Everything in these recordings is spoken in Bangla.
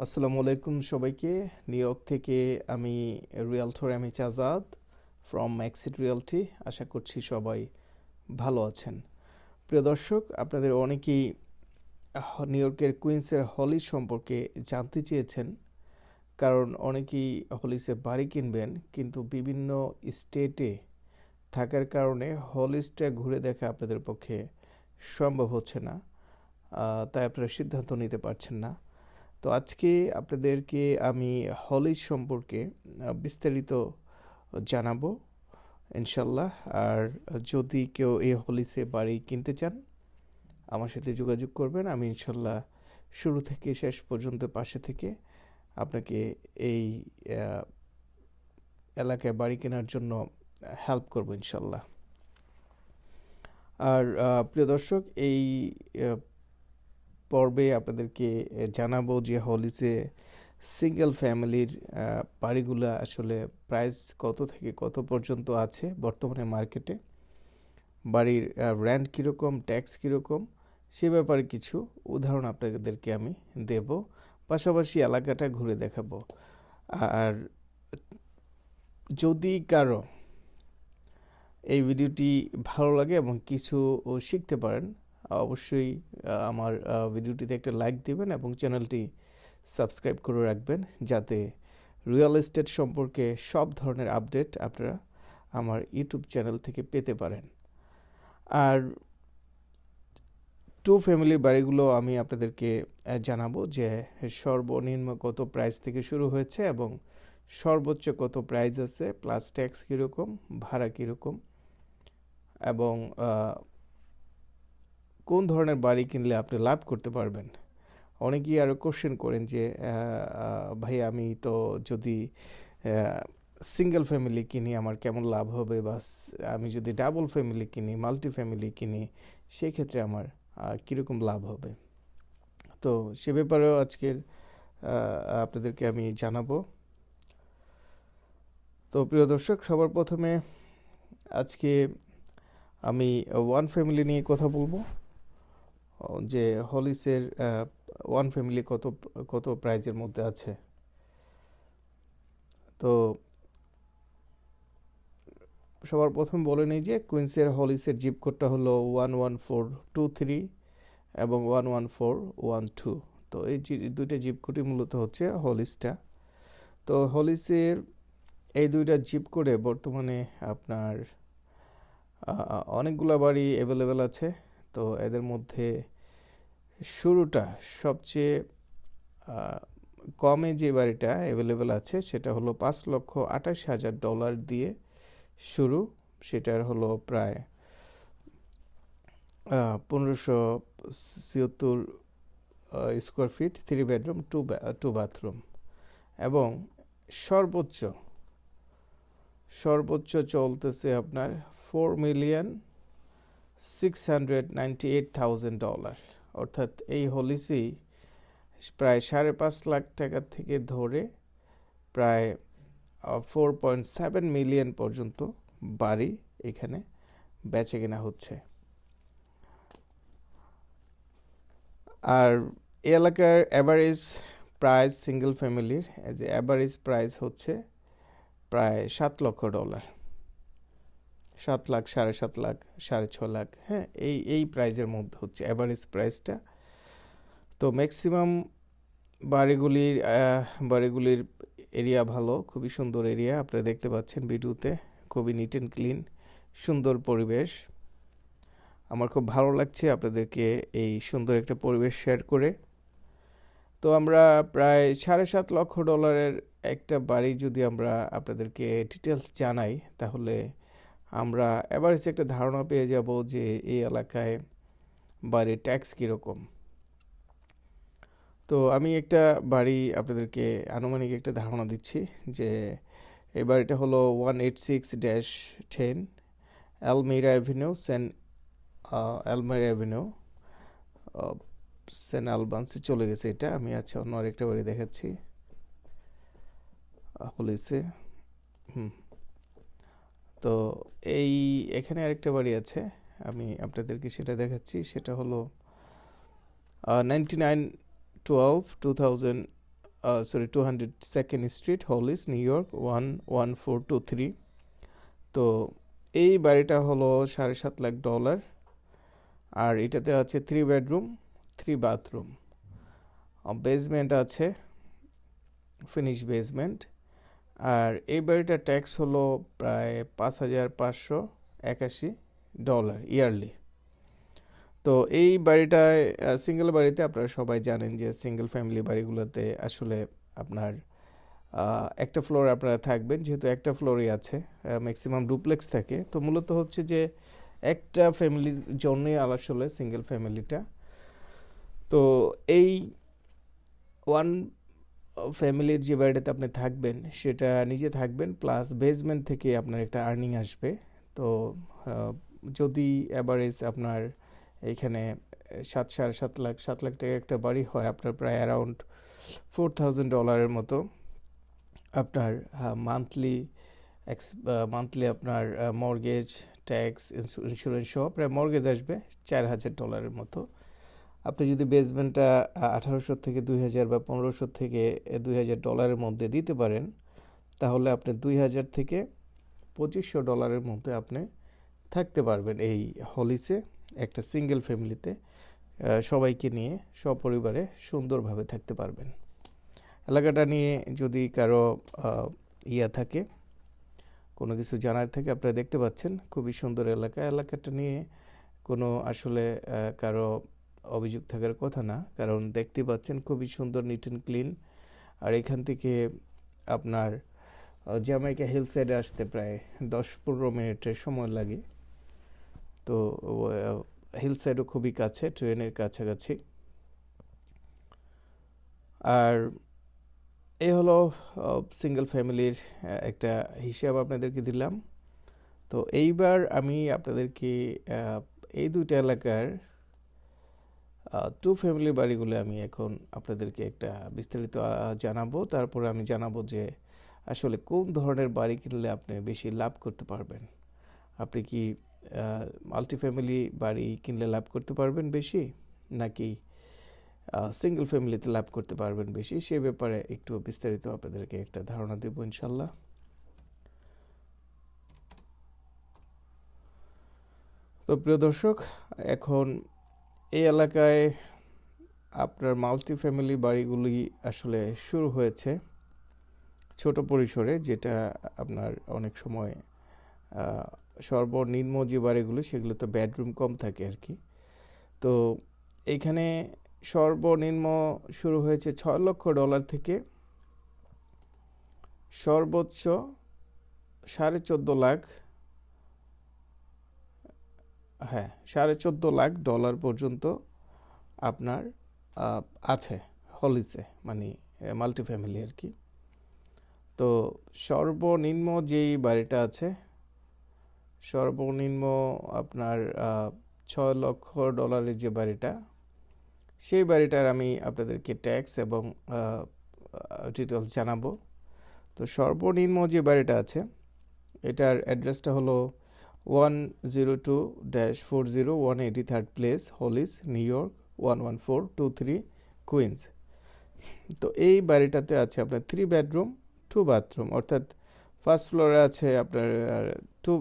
আসসালামু আলাইকুম সবাইকে। নিউ ইয়র্ক থেকে আমি রিয়ালথর আমি চাজাদ ফ্রম ম্যাক্সিট রিয়ালটি আশা করছি সবাই ভালো আছেন। প্রিয় দর্শক, আপনাদের অনেকেই নিউ ইয়র্কের কুইন্সের হলি সম্পর্কে জানতে চেয়েছেন। কারণ অনেকেই হলিসে বাড়ি কিনবেন, কিন্তু বিভিন্ন স্টেটে থাকার কারণে হলিসটা ঘুরে দেখা আপনাদের পক্ষে সম্ভব হচ্ছে না। তাই আপনারা সিদ্ধান্ত নিতে পারছেন না। তো আজকে আপনাদেরকে আমি হলিজ সম্পর্কে বিস্তারিত জানাব, ইনশাল্লাহ। আর যদি কেউ এই হলিসে বাড়ি কিনতে চান, আমার সাথে যোগাযোগ করবেন। আমি ইনশাল্লাহ শুরু থেকে শেষ পর্যন্ত পাশে থেকে আপনাকে এই এলাকায় বাড়ি কেনার জন্য হেল্প করব ইনশাল্লাহ। আর প্রিয় দর্শক, এই পর্বে আপনাদেরকে জানাব যে হলিসে সিঙ্গেল ফ্যামিলির বাড়িগুলো আসলে প্রাইস কত থেকে কত পর্যন্ত আছে বর্তমানে মার্কেটে? বাড়ির র্যান্ট কীরকম ট্যাক্স কীরকম, সে ব্যাপারে কিছু উদাহরণ আপনাদেরকে আমি দেব। পাশাপাশি এলাকাটা ঘুরে দেখাবো। আর যদি কারও এই ভিডিওটি ভালো লাগে এবং কিছু শিখতে পারেন অবশ্যই আমার ভিডিওটিতে একটা লাইক দিবেন এবং চ্যানেলটি সাবস্ক্রাইব করে রাখবেন যাতে রিয়েল এস্টেট সম্পর্কে সব ধরনের আপডেট আপনারা আমার ইউটিউব চ্যানেল থেকে পেতে পারেন। আর টু ফ্যামিলির বাড়িগুলো আমি আপনাদেরকে জানাব যে সর্বনিম্ন কত প্রাইস থেকে শুরু হয়েছে এবং সর্বোচ্চ কত প্রাইস আছে প্লাস ট্যাক্স কীরকম, ভাড়া কীরকম এবং কোন ধরনের বাড়ি কিনলে আপনি লাভ করতে পারবেন? অনেকেই আরও কোশ্চেন করেন যে ভাই আমি তো যদি সিঙ্গেল ফ্যামিলি কিনি আমার কেমন লাভ হবে? বা আমি যদি ডাবল ফ্যামিলি কিনি মাল্টি ফ্যামিলি কিনি সেই ক্ষেত্রে আমার কীরকম লাভ হবে? তো সে ব্যাপারেও আজকের আপনাদেরকে আমি জানাব। তো প্রিয় দর্শক, সবার প্রথমে আজকে আমি ওয়ান ফ্যামিলি নিয়ে কথা বলব। যে হলিসের ওয়ান ফ্যামিলি কত কত প্রাইজের মধ্যে আছে? তো সবার প্রথম বলে নিই যে কুইন্সের হলিসের জিপ কোডটা হলো one one four two three এবং one one four one two তো এই দুইটা জিপ কোডই মূলত হচ্ছে হলিসটা। তো হলিসের এই দুইটা জিপ কোডে বর্তমানে আপনার অনেকগুলো বাড়ি অ্যাভেলেবেল আছে। তো এদের মধ্যে শুরুটা সবচেয়ে কমে যে বাড়িটা অ্যাভেলেবেল আছে সেটা হলো পাঁচ লক্ষ আঠাশ হাজার ডলার দিয়ে শুরু। সেটার হলো প্রায় পনেরোশো ছিয়াত্তর square feet three bedroom two two bathroom এবং সর্বোচ্চ সর্বোচ্চ চলতেছে আপনার four million six hundred ninety eight thousand dollar অর্থাৎ এই হলিসি প্রায় সাড়ে পাঁচ লাখ টাকা থেকে ধরে প্রায় ফোর পয়েন্ট সেভেন মিলিয়ন পর্যন্ত বাড়ি এখানে বেচে কেনা হচ্ছে। আর এলাকার অ্যাভারেজ প্রাইস সিঙ্গেল ফ্যামিলির অ্যাভারেজ প্রাইস হচ্ছে প্রায় সাত লক্ষ ডলার সাত লাখ, সাড়ে সাত লাখ, সাড়ে ছ লাখ হ্যাঁ এই এই প্রাইজের মধ্যে হচ্ছে অ্যাভারেজ প্রাইসটা তো ম্যাক্সিমাম বাড়িগুলির বাড়িগুলির এরিয়া ভালো, খুবই সুন্দর এরিয়া আপনারা দেখতে পাচ্ছেন ভিডিওতে, খুবই নিট অ্যান্ড ক্লিন সুন্দর পরিবেশ। আমার খুব ভালো লাগছে আপনাদেরকে এই সুন্দর একটা পরিবেশ শেয়ার করে। তো আমরা প্রায় সাড়ে সাত লক্ষ ডলারের একটা বাড়ি যদি আমরা আপনাদেরকে ডিটেলস জানাই, তাহলে আমরা এভারেজ একটা ধারণা পেয়ে যাব যে এই এলাকায় বাড়ির ট্যাক্স কীরকম। তো আমি একটা বাড়ি আপনাদেরকে আনুমানিক একটা ধারণা দিচ্ছি যে এই বাড়িটা হলো one eight six dash ten Almira Avenue Saint Almira Avenue Saint আলবান্সে চলে গেছে এটা। আমি আচ্ছা অন্য আরেকটা বাড়ি দেখাচ্ছি। হুম। তো এই এখানে আরেকটা বাড়ি আছে, আমি আপনাদেরকে সেটা দেখাচ্ছি। সেটা হলো ninety nine twelve two thousand sorry two hundred second street Hollis New York one one four two three তো এই বাড়িটা হলো সাড়ে সাত লাখ ডলার আর এটাতে আছে three bedroom three bathroom basement আছে ফিনিশ বেসমেন্ট আর এই বাড়িটার ট্যাক্স হলো প্রায় পাঁচ হাজার পাঁচশো একাশি ডলার ইয়ারলি তো এই বাড়িটায় সিঙ্গেল বাড়িতে আপনারা সবাই জানেন যে সিঙ্গেল ফ্যামিলি বাড়িগুলোতে আসলে আপনার একটা ফ্লোর আপনারা থাকবেন, যেহেতু একটা ফ্লোরই আছে ম্যাক্সিমাম ডুপ্লেক্স থাকে। তো মূলত হচ্ছে যে একটা ফ্যামিলির জন্যই আসলে সিঙ্গেল ফ্যামিলিটা তো এই ওয়ান ফ্যামিলির যে বাড়িটাতে আপনি থাকবেন, সেটা নিজে থাকবেন প্লাস বেসমেন্ট থেকে আপনার একটা আর্নিং আসবে। তো যদি অ্যাভারেজ আপনার এখানে সাত, সাড়ে সাত লাখ সাত লাখ টাকা একটা বাড়ি হয়, আপনার প্রায় অ্যারাউন্ড ফোর থাউজেন্ড ডলারের মতো, আপনার মান্থলি এক্স মান্থলি আপনার মর্গেজ ট্যাক্স ইন্স্যুরেন্স সহ প্রায় মর্গেজ আসবে চার হাজার ডলারের মতো। আপনি যদি বেসমেন্টটা আঠারোশো থেকে দুই হাজার বা পনেরোশো থেকে দুই হাজার ডলারের মধ্যে দিতে পারেন, তাহলে আপনি দুই হাজার থেকে পঁচিশশো ডলারের মধ্যে আপনি থাকতে পারবেন এই হলিসে একটা সিঙ্গেল ফ্যামিলিতে সবাইকে নিয়ে, সপরিবারে সুন্দরভাবে থাকতে পারবেন। এলাকাটা নিয়ে যদি কারও ইয়া থাকে, কোনো কিছু জানার থেকে, আপনারা দেখতে পাচ্ছেন, খুবই সুন্দর এলাকা। এলাকাটা নিয়ে কোনো আসলে কারও অভিযোগ থাকার কথা না কারণ দেখতে পাচ্ছেন খুবই সুন্দর নিট অ্যান্ড ক্লিন আর এখান থেকে আপনার আহ, জ্যামাইকা হিল সাইডে আসতে প্রায় দশ পনেরো মিনিটের সময় লাগে। তো হিল সাইডও খুবই কাছে ট্রেনের কাছাকাছি। আর এই হলো সিঙ্গেল ফ্যামিলির একটা হিসাব আপনাদেরকে দিলাম। তো এইবার আমি আপনাদেরকে এই দুইটা এলাকার টু ফ্যামিলির বাড়িগুলো আমি এখন আপনাদেরকে একটা বিস্তারিত জানাব। তারপরে আমি জানাব যে আসলে কোন ধরনের বাড়ি কিনলে আপনি বেশি লাভ করতে পারবেন? আপনি কি মাল্টি ফ্যামিলি বাড়ি কিনলে লাভ করতে পারবেন বেশি? নাকি সিঙ্গেল ফ্যামিলিতে লাভ করতে পারবেন বেশি? সে ব্যাপারে একটু বিস্তারিত আপনাদেরকে একটা ধারণা দেবো ইনশাল্লাহ। তো প্রিয় দর্শক, এখন এই এলাকায় আপনার মাল্টি ফ্যামিলি বাড়িগুলি আসলে শুরু হয়েছে ছোট পরিসরে, যেটা আপনার অনেক সময় সর্বনিম্ন যে বাড়িগুলো সেগুলোতে বেডরুম কম থাকে আর কি। তো এখানে সর্বনিম্ন শুরু হয়েছে ছয় লক্ষ ডলার থেকে সর্বোচ্চ সাড়ে চোদ্দ লাখ হ্যাঁ সাড়ে চোদ্দ লাখ ডলার পর্যন্ত আপনার আছে, হলিসে মানে মাল্টি ফ্যামিলি আর কি। তো সর্বনিম্ন যেই বাড়িটা আছে, সর্বনিম্ন আপনার ছয় লক্ষ ডলারের যে বাড়িটা, সেই বাড়িটার আমি আপনাদেরকে ট্যাক্স এবং ডিটেলস জানাব। তো সর্বনিম্ন যে বাড়িটা আছে, এটার অ্যাড্রেসটা হলো one eighty third place Hollis New York one one four two three Queens তো এই বাড়িটাতে আছে আপনার থ্রি বেডরুম টু বাথরুম অর্থাৎ ফার্স্ট ফ্লোরে আছে আপনার two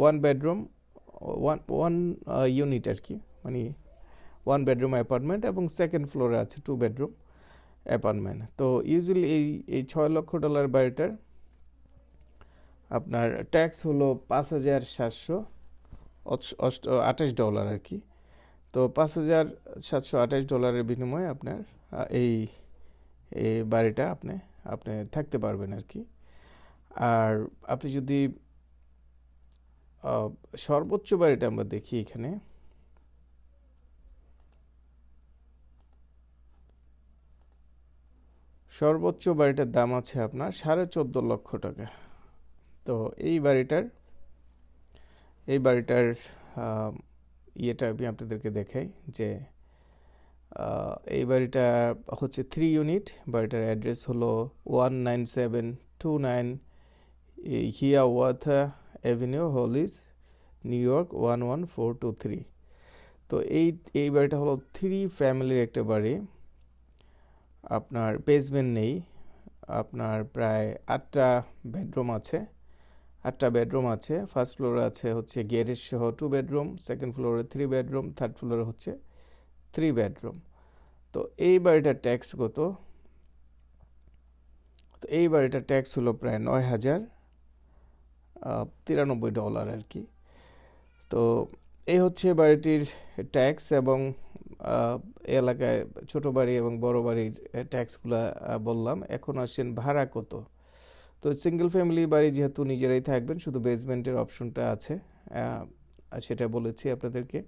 one bedroom one one unit আর কি মানে ওয়ান বেডরুম অ্যাপার্টমেন্ট এবং সেকেন্ড ফ্লোরে আছে টু বেডরুম অ্যাপার্টমেন্ট তো ইউজুয়ালি এই এই ছয় লক্ষ ডলার বাড়িটার আপনার ট্যাক্স হলো পাঁচ হাজার সাতশো অষ্ট আঠাশ ডলার আর কি। তো পাঁচ হাজার সাতশো আঠাশ ডলারের বিনিময়ে আপনার এই এই বাড়িটা আপনি আপনি থাকতে পারবেন আর কি। আর আপনি যদি সর্বোচ্চ বাড়িটা আমরা দেখি এখানে। সর্বোচ্চ বাড়িটার দাম আছে আপনার সাড়ে চোদ্দ লক্ষ টাকা। তো এই বাড়িটার এই বাড়িটার ইয়েটা আমি আপনাদেরকে দেখাই যে এই বাড়িটা হচ্ছে থ্রি ইউনিট বাড়িটার অ্যাড্রেস হলো one nine seven two nine Hiawatha Avenue Hollis New York one one four two three তো এই এই বাড়িটা হলো থ্রি ফ্যামিলির একটা বাড়ি। আপনার বেসমেন্ট নেই, আপনার প্রায় আটটা বেডরুম আছে। আটটা বেডরুম আছে ফার্স্ট ফ্লোরে আছে হচ্ছে গ্যারেজ সহ টু বেডরুম সেকেন্ড ফ্লোরে থ্রি বেডরুম থার্ড ফ্লোরে হচ্ছে থ্রি বেডরুম তো এই বাড়িটার ট্যাক্স কত? তো এই বাড়িটার ট্যাক্স হলো প্রায় নয় হাজার তিরানব্বই ডলার আর কি। তো এই হচ্ছে বাড়িটির ট্যাক্স এবং এলাকায় ছোট বাড়ি এবং বড় বাড়ির ট্যাক্সগুলো বললাম। এখন আসছেন ভাড়া কত? তো সিঙ্গেল ফ্যামিলি বাড়ি যেহেতু নিজেরাই থাকবেন শুধু বেসমেন্টের অপশনটা আছে সেটা বলেছি আপনাদেরকে।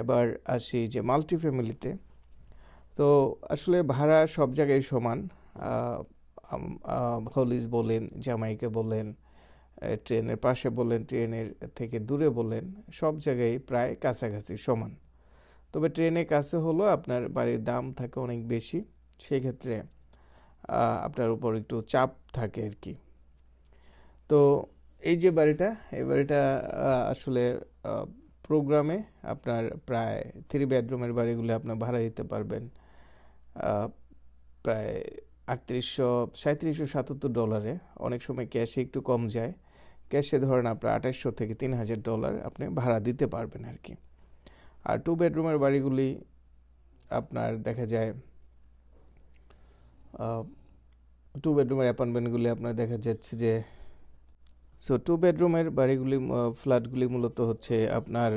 এবার আসি যে মাল্টি ফ্যামিলিতে তো আসলে ভাড়া সব জায়গায় সমান হলিজ বলেন জামাইকা বলেন ট্রেনের পাশে বলেন ট্রেনের থেকে দূরে বলেন সব জায়গায় প্রায় কাছাকাছি সমান। তবে ট্রেনে কাছে হলো আপনার বাড়ির দাম থাকে অনেক বেশি সেই ক্ষেত্রে আহ, আপনার উপর একটু চাপ থাকে আর কি। তো এই যে বাড়িটা, এই বাড়িটা আসলে প্রোগ্রামে আপনার প্রায় থ্রি বেডরুমের বাড়িগুলো আপনার ভাড়া দিতে পারবেন। প্রায় আটত্রিশশো সাঁত্রিশশো সাতাত্তর ডলারে অনেক সময় ক্যাশে একটু কম যায়। ক্যাশে ধরেন আপনার আঠাশশো থেকে তিন হাজার ডলার আপনি ভাড়া দিতে পারবেন আর কি। আর টু বেডরুমের বাড়িগুলি আপনার দেখা যায় টু বেডরুমের অ্যাপার্টমেন্টগুলি আপনার দেখা যাচ্ছে যে সো টু বেডরুমের বাড়িগুলি ফ্ল্যাটগুলি মূলত হচ্ছে আপনার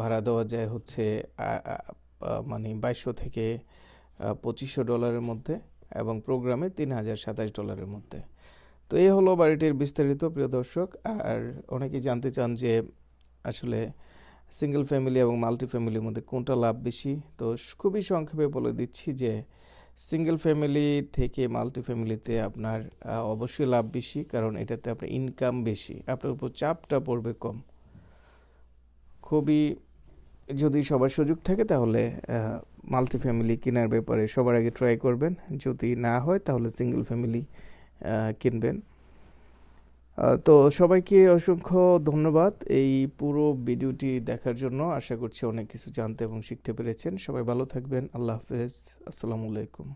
ভাড়া দেওয়া যায় হচ্ছে মানে বাইশশো থেকে পঁচিশশো ডলারের মধ্যে এবং প্রোগ্রামে তিন হাজার সাতাশ ডলারের মধ্যে। তো এই হলো বাড়িটির বিস্তারিত, প্রিয় দর্শক। আর অনেকেই জানতে চান যে আসলে সিঙ্গেল ফ্যামিলি এবং মাল্টি ফ্যামিলির মধ্যে কোনটা লাভ বেশি? তো খুবই সংক্ষেপে বলে দিচ্ছি যে সিঙ্গেল ফ্যামিলি থেকে মাল্টি ফ্যামিলিতে আপনার অবশ্যই লাভ বেশি, কারণ এটাতে আপনার ইনকাম বেশি। আপনার উপর চাপটা পড়বে কম। খুবই যদি সবার সুযোগ থাকে তাহলে মাল্টি ফ্যামিলি কেনার ব্যাপারে সবার আগে ট্রাই করবেন। যদি না হয় তাহলে সিঙ্গেল ফ্যামিলি কিনবেন। তো সবাইকে অসংখ্য ধন্যবাদ এই পুরো ভিডিওটি দেখার জন্য। আশা করছি অনেক কিছু জানতে এবং শিখতে পেরেছেন। সবাই ভালো থাকবেন। আল্লাহ হাফেজ। আসসালামু আলাইকুম।